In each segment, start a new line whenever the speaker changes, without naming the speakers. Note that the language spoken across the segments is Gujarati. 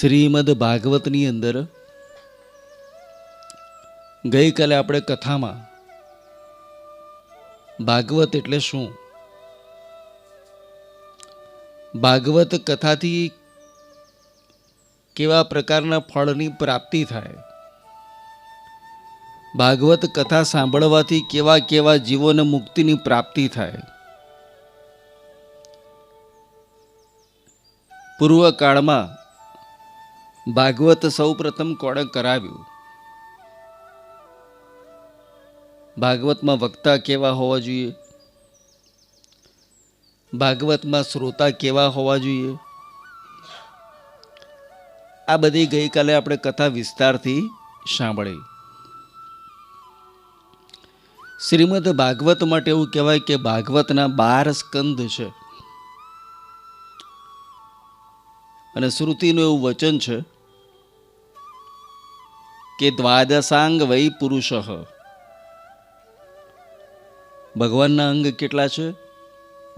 શ્રીમદ ભાગવતની અંદર ગઈકાલે આપણે કથામાં ભાગવત એટલે શું? ભાગવત કથાથી કેવા પ્રકારના ફળની પ્રાપ્તિ થાય? ભાગવત કથા સાંભળવાથી કેવા કેવા જીવોને મુક્તિની પ્રાપ્તિ થાય? પૂર્વ કાળમાં ભાગવત સૌ પ્રથમ કોણે કરાવ્યું? ભાગવતમાં વક્તા કેવા હોવા જોઈએ? ભાગવતમાં શ્રોતા કેવા હોવા જોઈએ? આ બધી ગઈકાલે આપણે કથા વિસ્તારથી સાંભળી. શ્રીમદ ભાગવત માટે એવું કહેવાય કે ભાગવતના બાર સ્કંદ છે. અને શ્રુતિનું એવું વચન છે કે દ્વાદશાંગ વૈ પુરુષ. ભગવાનના અંગ કેટલા છે?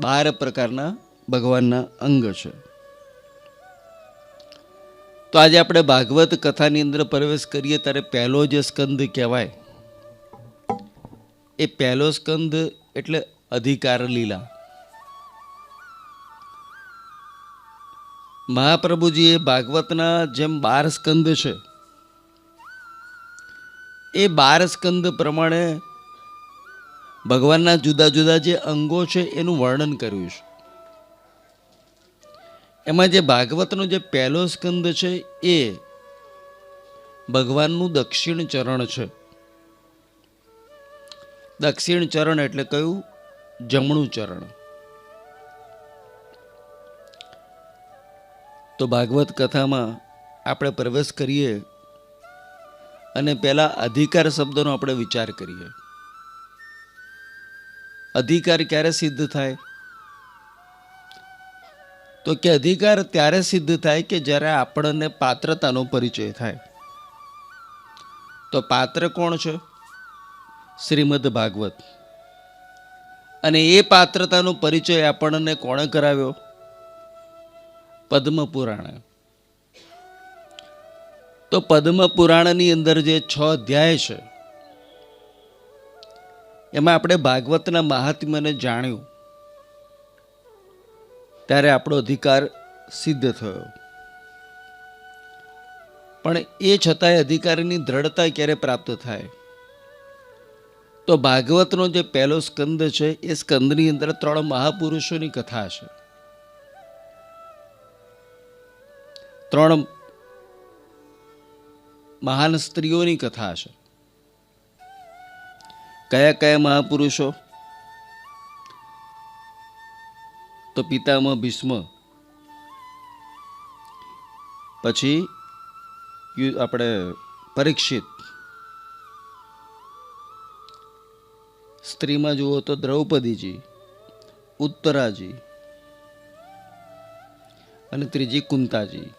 બાર પ્રકારના ભગવાનના અંગ છે. તો આજે આપણે ભાગવત કથાની અંદર પ્રવેશ કરીએ ત્યારે પહેલો જે સ્કંદ કહેવાય, એ પહેલો સ્કંદ એટલે અધિકાર લીલા. મહાપ્રભુજીએ ભાગવતના જેમ બાર સ્કંદ છે એ બાર સ્કંદ પ્રમાણે ભગવાનના જુદા જુદા જે અંગો છે એનું વર્ણન કર્યું છે. એમાં જે ભાગવતનો જે પહેલો સ્કંદ છે એ ભગવાનનું દક્ષિણ ચરણ છે. દક્ષિણ ચરણ એટલે કયું? જમણું ચરણ. તો ભાગવત કથામાં આપણે પ્રવેશ કરીએ અને પહેલા અધિકાર શબ્દનો આપણે વિચાર કરીએ. અધિકાર ક્યારે સિદ્ધ થાય? તો કે અધિકાર ત્યારે સિદ્ધ થાય કે જ્યારે આપણને પાત્રતાનો પરિચય થાય. તો પાત્ર કોણ છે? શ્રીમદ ભાગવત. અને એ પાત્રતાનો પરિચય આપણને કોણે કરાવ્યો? પદ્મ પુરાણ તો પદ્મ પુરાણની અંદર જે છ અધ્યાય છે, એમાં આપણે ભાગવતના મહાત્મ્યને જાણ્યું. ત્યારે આપણો અધિકાર સિદ્ધ થયો. પણ એ છતાંય અધિકારીની દ્રઢતા ક્યારે પ્રાપ્ત થાય? તો ભાગવતનો જે પહેલો સ્કંદ છે, એ સ્કંદની અંદર ત્રણ મહાપુરુષોની કથા છે. ત્રણ મહાન સ્ત્રીઓની કથા છે. કયા કયા મહાપુરુષો? તો પિતામહ ભીષ્મ. પછી આપણે પરીક્ષિત. સ્ત્રીમાં જુઓ તો દ્રૌપદીજી, ઉત્તરાજી અને ત્રીજી કુંતાજી.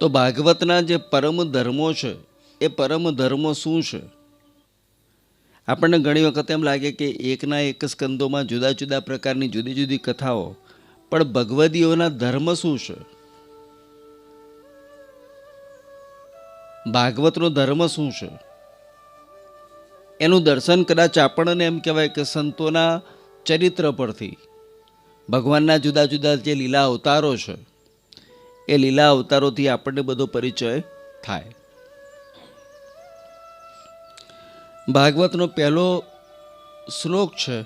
તો ભાગવતના જે પરમ ધર્મો છે, એ પરમ ધર્મો શું છે? આપણને ઘણી વખત એમ લાગે કે એકના એક સ્કંદોમાં જુદા જુદા પ્રકારની જુદી જુદી કથાઓ, પણ ભગવદીઓના ધર્મ શું છે? ભાગવતનો ધર્મ શું છે? એનું દર્શન કદાચ આપણને એમ કહેવાય કે સંતોના ચરિત્ર પરથી, ભગવાનના જુદા જુદા જે લીલા અવતારો છે એ લીલા અવતારોથી આપણને બધો પરિચય થાય. ભાગવતનો પહેલો શ્લોક છે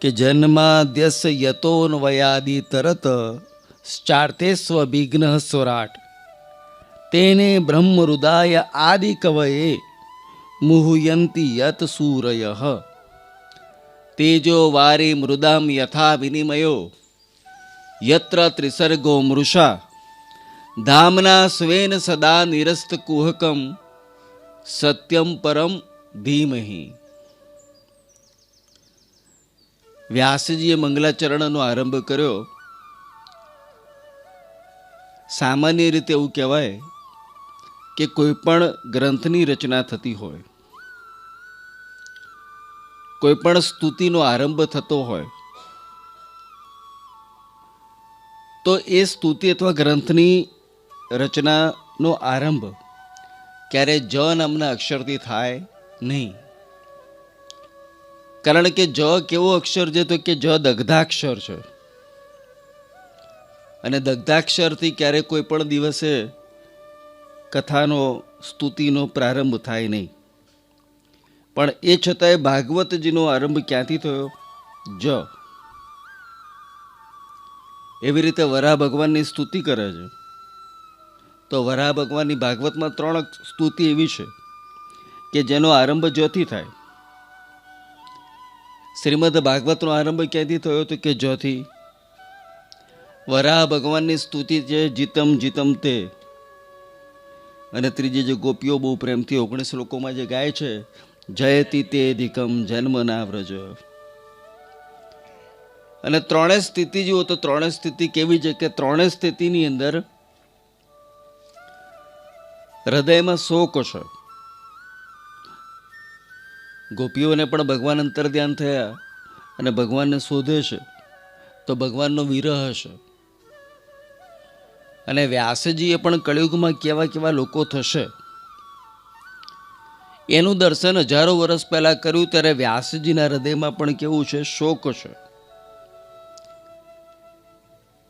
કે જન્માદ્યસ્ય યતોન્વયાદિ તરત ચાર્તે સ્વવિઘ્ન સ્વરાટ. તેને બ્રહ્મરુદાય આદિ કવયે મુહુયંતી યત સૂરય. તેજો વારી મૃદામ યથા વિનિમયો યત્ર ત્રિસર્ગો મૃષા. ધામના સ્વેન સદા નિરસ્ત કુહકમ, સત્યમ પરમ ધીમહી. વ્યાસજીએ મંગલાચરણનો આરંભ કર્યો. સામાન્ય રીતે એવું કહેવાય કે કોઈ પણ ગ્રંથની રચના થતી હોય, કોઈ પણ સ્તુતિનો આરંભ થતો હોય તો એ સ્તુતિ અથવા ગ્રંથની રચનાનો આરંભ ક્યારે જ નામના અક્ષરથી થાય નહીં. કારણ કે જ કેવો અક્ષર છે તો કે જ દગ્ધાક્ષર છે. અને દગ્ધાક્ષરથી ક્યારે કોઈ પણ દિવસે કથાનો, સ્તુતિનો પ્રારંભ થાય નહીં. પણ એ છતાંય ભાગવતજીનો આરંભ ક્યાંથી થયો? જ. એવી રીતે વરાહ ભગવાનની સ્તુતિ કરે છે. તો વરાહ ભગવાનની ભાગવતમાં ત્રણ સ્તુતિ એવી છે કે જેનો આરંભ જ્યોતિ થાય. શ્રીમદ ભાગવતનો આરંભ ક્યાંથી થયો તો કે જ્યોતિ? વરાહ ભગવાનની સ્તુતિ છે, જીતમ જીતમ તે. અને ત્રીજી જે ગોપીઓ બહુ પ્રેમથી ઓગણીસ લોકોમાં જે ગાય છે, જયતી તે અધિકમ જન્મના વ્રજ. અને ત્રણેય સ્થિતિ જુઓ તો ત્રણેય સ્થિતિ કેવી છે કે ત્રણેય સ્થિતિની અંદર હૃદયમાં શોક છે ગોપીઓને પણ ભગવાન અંતર ધ્યાન થયા અને ભગવાનને શોધે છે તો ભગવાનનો વિરહ હશે. અને વ્યાસજીએ પણ કળિયુગમાં કેવા કેવા લોકો થશે. એનું દર્શન હજારો વર્ષ પહેલાં કર્યું, ત્યારે વ્યાસજીના હૃદયમાં પણ કેવું છે? શોક છે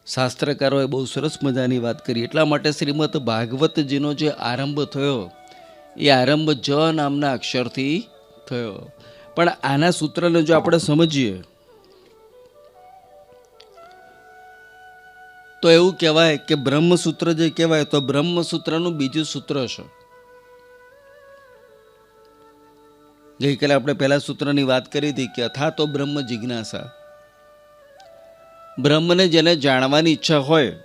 શાસ્ત્રકારોએ બહુ સરસ મજાની વાત કરી. એટલા માટે શ્રીમદ ભાગવતજીનો જે આરંભ થયો, એ આરંભ જ નામના અક્ષરથી થયો. પણ આના સૂત્રને જો આપણે સમજીએ, તો એવું કહેવાય કે બ્રહ્મસૂત્ર જે કહેવાય, તો બ્રહ્મસૂત્રનું બીજું સૂત્ર છે ગઈકાલે આપણે પહેલા સૂત્રની વાત કરી હતી કે અથા તો બ્રહ્મ જિજ્ઞાસા. બ્રહ્મને જેને જાણવાની ઈચ્છા હોય.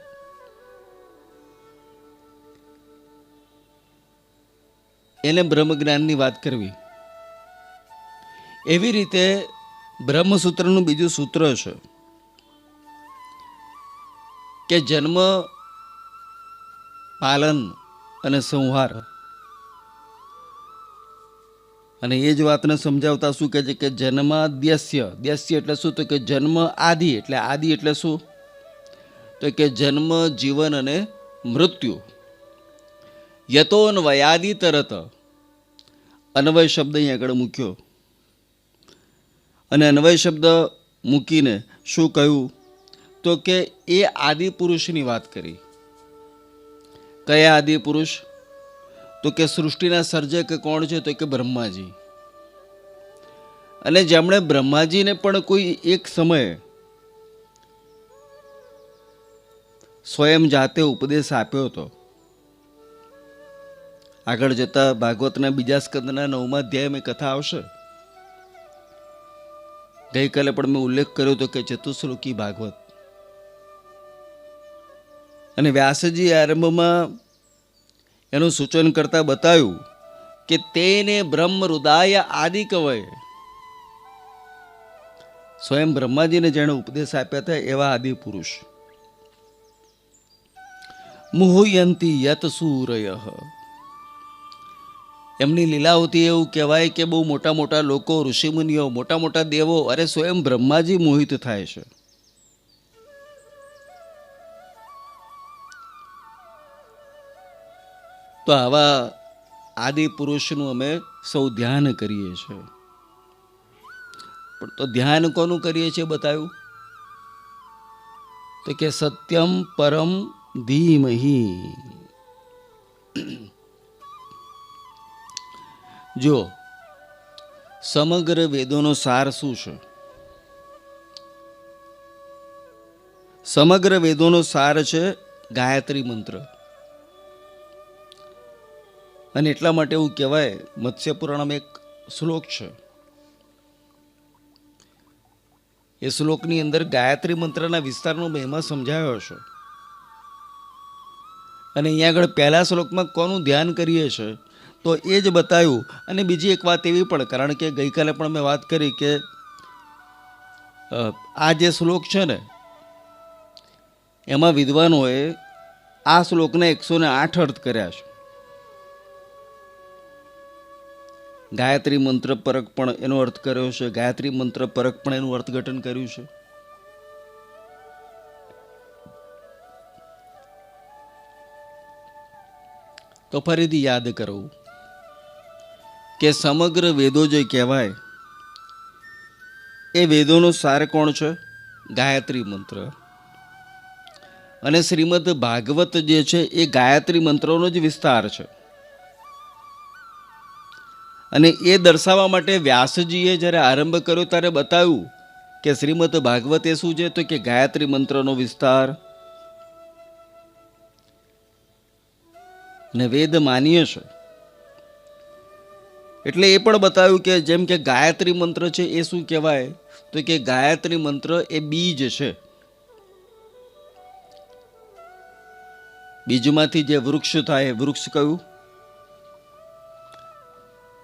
એને બ્રહ્મ જ્ઞાનની વાત કરવી. એવી રીતે બ્રહ્મસૂત્રનું બીજું સૂત્ર છે કે જન્મ, પાલન અને સંહાર. અને એ જ વાતને સમજાવતા શું કહે છે કે જન્માદ્યસ્ય. દ્યસ્ય એટલે શું? તો કે જન્મ આદિ. એટલે આદિ એટલે શું? તો કે જન્મ, જીવન અને મૃત્યુ. યતો વયાદિ તરત અન્વય શબ્દ અહીં આગળ મૂક્યો. અને અન્વય શબ્દ મૂકીને શું કહ્યું? તો કે એ આદિ પુરુષની વાત કરી. કયા આદિ પુરુષ? તો કે સૃષ્ટિના સર્જક કોણ છે તો કે બ્રહ્માજી. અને જેમણે બ્રહ્માજીને પણ કોઈ એક સમયે સ્વયં જાતે ઉપદેશ આપ્યો હતો. આગળ જતા ભાગવતના બીજા સ્કંદના નવમા અધ્યાયમાં કથા આવશે. ગઈકાલે પણ મેં ઉલ્લેખ કર્યો હતો કે ચતુશ્લોકી ભાગવત. અને વ્યાસજી આરંભમાં એનું સૂચન કરતા બતાવ્યું કે તેને બ્રહ્મ હૃદય આદિ કવય સ્વયં બ્રહ્માજીને જેણે ઉપદેશ આપ્યા હતા એવા આદિ પુરુષ. મુહુયંતી યત સૂરય. એમની લીલાઓથી એવું કહેવાય કે બહુ મોટા મોટા લોકો, ઋષિમુનિઓ, મોટા મોટા દેવો, અરે સ્વયં બ્રહ્માજી મોહિત થાય છે. તો આવા આદિ પુરુષનું અમે સૌ ધ્યાન કરીએ છીએ. પણ તો ધ્યાન કોનું કરીએ છીએ બતાવ્યું? તો કે સત્યમ પરમ ધીમહી. જો સમગ્ર વેદોનો સાર શું છે? સમગ્ર વેદોનો સાર છે ગાયત્રી મંત્ર. અને એટલા માટે એવું કહેવાય, મત્સ્ય પુરાણમાં એક શ્લોક છે. એ શ્લોકની અંદર ગાયત્રી મંત્રના વિસ્તારનો મહિમા સમજાયો છે અને અહીંયા આગળ પહેલા શ્લોકમાં કોનું ધ્યાન કરીએ છે, તો એ જ બતાવ્યું અને બીજી એક વાત એવી પણ, કારણ કે ગઈકાલે પણ મેં વાત કરી કે આ જે શ્લોક છે ને, એમાં વિદ્વાનોએ આ શ્લોકના એકસો ને આઠ અર્થ કર્યા છે. ગાયત્રી મંત્ર પરક પણ એનો અર્થ કર્યો છે. ગાયત્રી મંત્ર પરક પણ એનું અર્થઘટન કર્યું છે. તો ફરીથી યાદ કરવું કે સમગ્ર વેદો જે કહેવાય, એ વેદોનો સાર કોણ છે? ગાયત્રી મંત્ર. અને શ્રીમદ ભાગવત જે છે, એ ગાયત્રી મંત્રોનો જ વિસ્તાર છે. અને એ દર્શાવવા માટે વ્યાસજીએ જ્યારે આરંભ કર્યો ત્યારે બતાવ્યું કે શ્રીમદ ભાગવત શું છે તો કે ગાયત્રી મંત્રનો વિસ્તાર. ને વેદ માનીય છે. એટલે એ પણ બતાવ્યું કે જેમ કે ગાયત્રી મંત્ર છે એ શું કહેવાય? તો કે ગાયત્રી મંત્ર એ બીજ છે. બીજમાંથી જે વૃક્ષ થાય, વૃક્ષ કયું?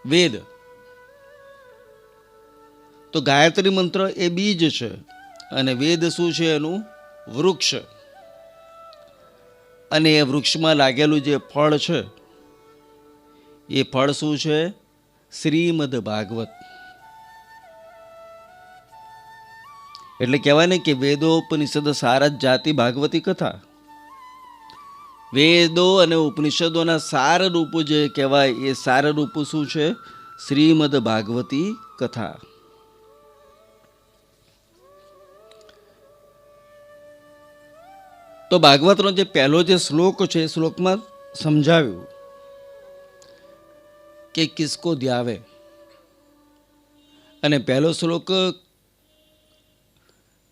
વેદ. તો ગાયત્રી મંત્ર એ બીજ છે અને વેદ શું છે એનું? વૃક્ષ. અને એ વૃક્ષમાં લાગેલું જે ફળ છે, એ ફળ શું છે? શ્રીમદ ભાગવત. એટલે કહેવાય ને કે વેદોપનિષદ સારા જ જાતિ ભાગવતી કથા. વેદો અને ઉપનિષદોના સાર રૂપ જે કહેવાય એ સાર રૂપ શું છે? શ્રીમદ ભાગવતી કથા. તો ભાગવતનો જે પહેલો જે શ્લોક છે શ્લોકમાં સમજાવ્યું કે કિસકો ધ્યાવે. અને પહેલો શ્લોક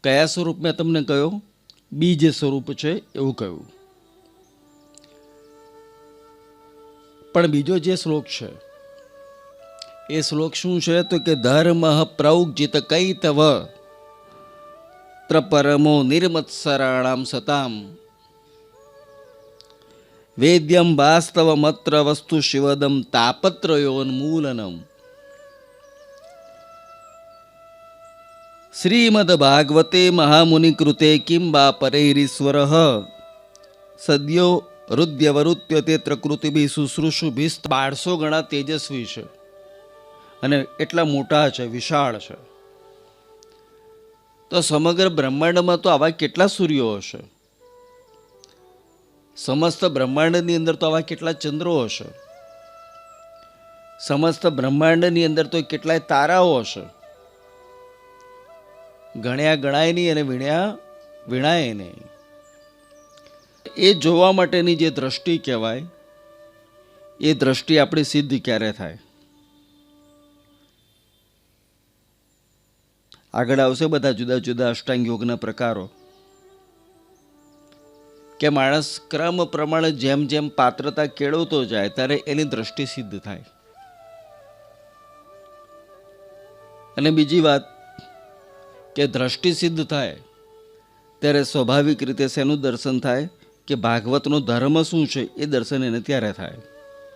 કયા સ્વરૂપમાં તમને કહ્યો બીજ સ્વરૂપ છે એવું કહ્યું. પણ બીજો જે શ્લોક છે, એ શ્લોક શું છે તો કે ધર્મ પ્રૌજિત કઈ તવ પરમો નિર્મત્સરાણામ સતામ વેદ્યમ વાસ્તવ મત્ર વસ્તુ શિવદમ તાપત્રયોન્મૂલનમ શ્રીમદ ભાગવતે મહામુનિ કૃતે કિંબા પરૈરીશ્વર. સદ્યો રુદ્યવરુત્ય તે પ્રકૃતિભી શુશ્રુષુભી બારસો ગણા તેજસ્વી છે અને એટલા મોટા છે, વિશાળ છે. તો સમગ્ર બ્રહ્માંડમાં તો આવા કેટલા સૂર્યો હશે? સમસ્ત બ્રહ્માંડની અંદર તો આવા કેટલા ચંદ્રો હશે? સમસ્ત બ્રહ્માંડની અંદર તો કેટલાય તારાઓ હશે? ગણ્યા ગણાય નહીં અને વીણ્યા વીણાય નહીં. એ જોવા માટેની જે દ્રષ્ટિ કહેવાય, એ દ્રષ્ટિ આપણી સિદ્ધ ક્યારે થાય? આગળ આવશે બધા જુદા જુદા અષ્ટાંગ યોગના પ્રકારો. કે માણસ ક્રમ પ્રમાણે જેમ જેમ પાત્રતા કેળવતો જાય, ત્યારે એની દ્રષ્ટિ સિદ્ધ થાય. અને બીજી વાત, કે દ્રષ્ટિ સિદ્ધ થાય, ત્યારે સ્વાભાવિક રીતે શેનું દર્શન થાય? કે ભાગવતનો ધર્મ શું છે એ દર્શન એને ત્યારે થાય.